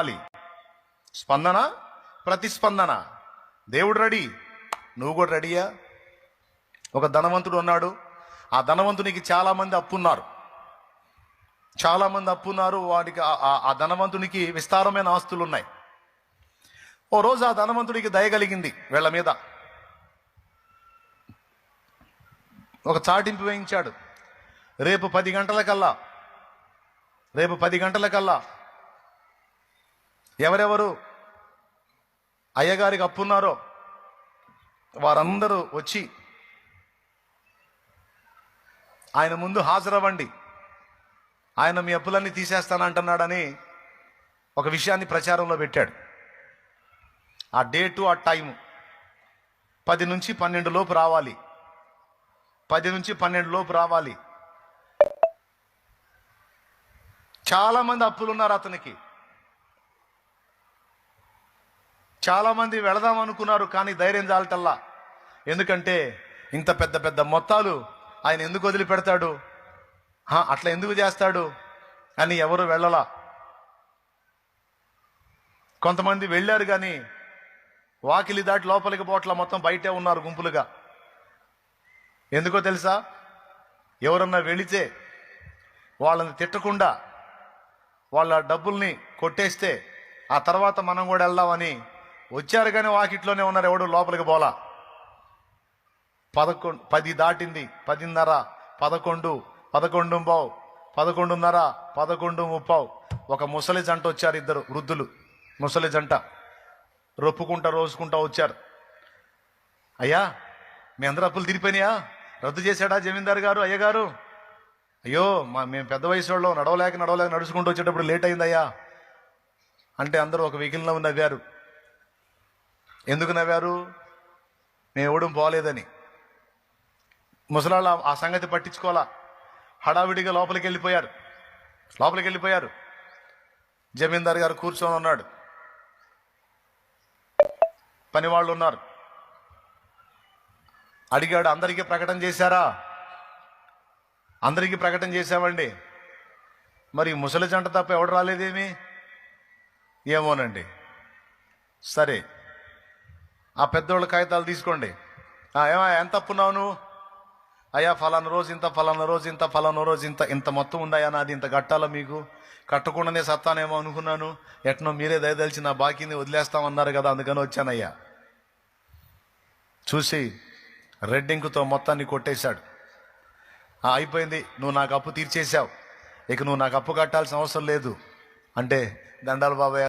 రావాలి స్పందన? ప్రతిస్పందన. దేవుడు రెడీ. నువ్వు కూడా రెడీయా? ఒక ధనవంతుడు ఉన్నాడు. ఆ ధనవంతునికి చాలా మంది అప్పున్నారు. చాలా మంది అప్పున్నారు. వాడికి ఆ- ధనవంతునికి విస్తారమైన ఆస్తులు ఉన్నాయి. ఓ రోజు ఆ ధనవంతుడికి దయ కలిగింది వీళ్ళ మీద. ఒక చాటింపు వేయించాడు. రేపు పది గంటలకల్లా. రేపు పది గంటలకల్లా. ఎవరెవరు అయ్యగారికి అప్పున్నారో వారందరూ వచ్చి ఆయన ముందు హాజరవ్వండి. ఆయన మీ అప్పులన్నీ తీసేస్తానంటున్నాడని ఒక విషయాన్ని ప్రచారంలో పెట్టాడు. ఆ డేటు ఆ టైము పది నుంచి పన్నెండు లోపు రావాలి. పది నుంచి పన్నెండు లోపు రావాలి. చాలా మంది అప్పులు ఉన్నారు అతనికి. చాలామంది వెళదాం అనుకున్నారు కానీ ధైర్యం చాలటల్లా. ఎందుకంటే ఇంత పెద్ద పెద్ద మొత్తాలు ఆయన ఎందుకు వదిలిపెడతాడు? అట్లా ఎందుకు చేస్తాడు? అని ఎవరు వెళ్ళలా. కొంతమంది వెళ్ళారు కానీ వాకిలి దాటి లోపలికి పోట్ల మొత్తం బయటే ఉన్నారు గుంపులుగా. ఎందుకో తెలుసా? ఎవరన్నా వెళితే వాళ్ళని తిట్టకుండా వాళ్ళ డబ్బుల్ని కొట్టేస్తే ఆ తర్వాత మనం కూడా వెళ్దామని వచ్చారు కానీ వాకిట్లోనే ఉన్నారు. ఎవడు? లోపలికి పోలా. పదకొండు పది దాటింది. పదిన్నర పదకొండు పదకొండు పావు పదకొండున్నర పదకొండు ముప్పావు. ఒక ముసలి జంట వచ్చారు ఇద్దరు వృద్ధులు. ముసలి జంట. రొప్పుకుంటా రోజుకుంటా వచ్చారు. అయ్యా మీ అందరూ అప్పులు తీరిపోయినాయా? రద్దు చేశాడా జమీందారు గారు అయ్యగారు అయ్యో మా మేము పెద్ద వయసు వాళ్ళు నడవలేక నడవలేక నడుచుకుంటూ వచ్చేటప్పుడు లేట్ అయిందయ్యా. అంటే అందరూ ఒక వెహికల్లో నవ్వారు. ఎందుకు నవ్వారు? మేము ఎవడం పోలేదని ముసలాళ్ళ ఆ సంగతి పట్టించుకోవాలా? హడావిడిగా లోపలికి వెళ్ళిపోయారు. లోపలికి వెళ్ళిపోయారు. జమీందార్ గారు కూర్చొని ఉన్నాడు. పని వాళ్ళు ఉన్నారు. అడిగాడు అందరికీ ప్రకటన చేశారా? అందరికీ ప్రకటన చేశామండి. మరి ముసలి జంట తప్ప ఎవడు రాలేదేమి? ఏమోనండి. సరే. ఆ పెద్దోళ్ళ కాగితాలు తీసుకోండి. ఏమా ఎంత అప్పున్నావు నువ్వు? అయ్యా ఫలానా రోజు ఇంత ఫలానా రోజు ఇంత ఫలానా రోజు ఇంత ఇంత మొత్తం ఉందాయా నాది ఇంత కట్టాలా మీకు? కట్టకుండానే సత్తానేమో అనుకున్నాను. ఎట్నో మీరే దయదలిచి నా బాకీని వదిలేస్తామన్నారు కదా అందుకని వచ్చానయ్యా. చూసి రెడ్డింకుతో మొత్తాన్ని కొట్టేశాడు. అయిపోయింది. నువ్వు నాకు అప్పు తీర్చేశావు. ఇక నువ్వు నాకు అప్పు కట్టాల్సిన అవసరం లేదు. అంటే దండాలు బాబాయ్